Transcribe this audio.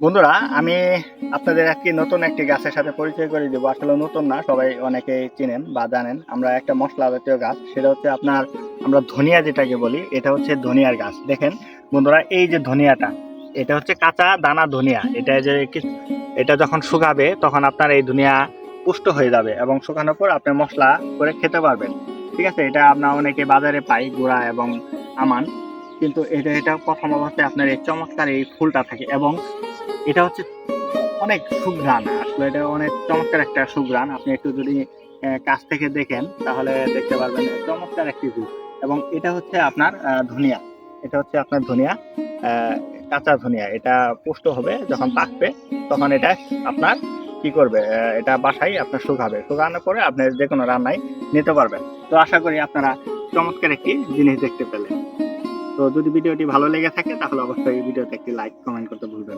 বন্ধুরা, আমি আপনাদের একটি নতুন একটি গাছের সাথে পরিচয় করে দেবো। আসলে নতুন না, সবাই অনেকেই চিনেন বা জানেন। আমরা একটা মশলা জাতীয় গাছ, সেটা হচ্ছে আপনার আমরা ধনিয়া যেটাকে বলি, এটা হচ্ছে ধনিয়ার গাছ। দেখেন বন্ধুরা, এই যে ধনিয়াটা, এটা হচ্ছে কাঁচা দানা ধনিয়া। এটা যে এটা যখন শুকাবে, তখন আপনার এই ধনিয়া পুষ্ট হয়ে যাবে এবং শুকানোর পর আপনি মশলা করে খেতে পারবেন। ঠিক আছে? এটা আপনার অনেকে বাজারে পাই, গুঁড়া এবং আমান। কিন্তু এটা এটা প্রথম অবস্থায় আপনার এই চমৎকার এই ফুলটা থাকে এবং এটা হচ্ছে অনেক সুঘ্রাণ, আসলে এটা অনেক চমৎকার একটা সুঘ্রাণ। আপনি একটু যদি কাছ থেকে দেখেন, তাহলে দেখতে পারবেন চমৎকার একটি ভিউ এবং এটা হচ্ছে আপনার ধনিয়া। এটা হচ্ছে আপনার ধনিয়া কাঁচা ধনিয়া। এটা পুষ্ট হবে, যখন পাকবে, তখন এটা আপনার কি করবে এটা বাসায় আপনার শুকাবে। শুকানোর পরে আপনি যে কোনো রান্নায় নিতে পারবেন। তো আশা করি আপনারা চমৎকার একটি জিনিস দেখতে পেলেন। তো যদি ভিডিওটি ভালো লেগে থাকে, তাহলে অবশ্যই ভিডিওতে একটি লাইক, কমেন্ট করতে ভুলবেন।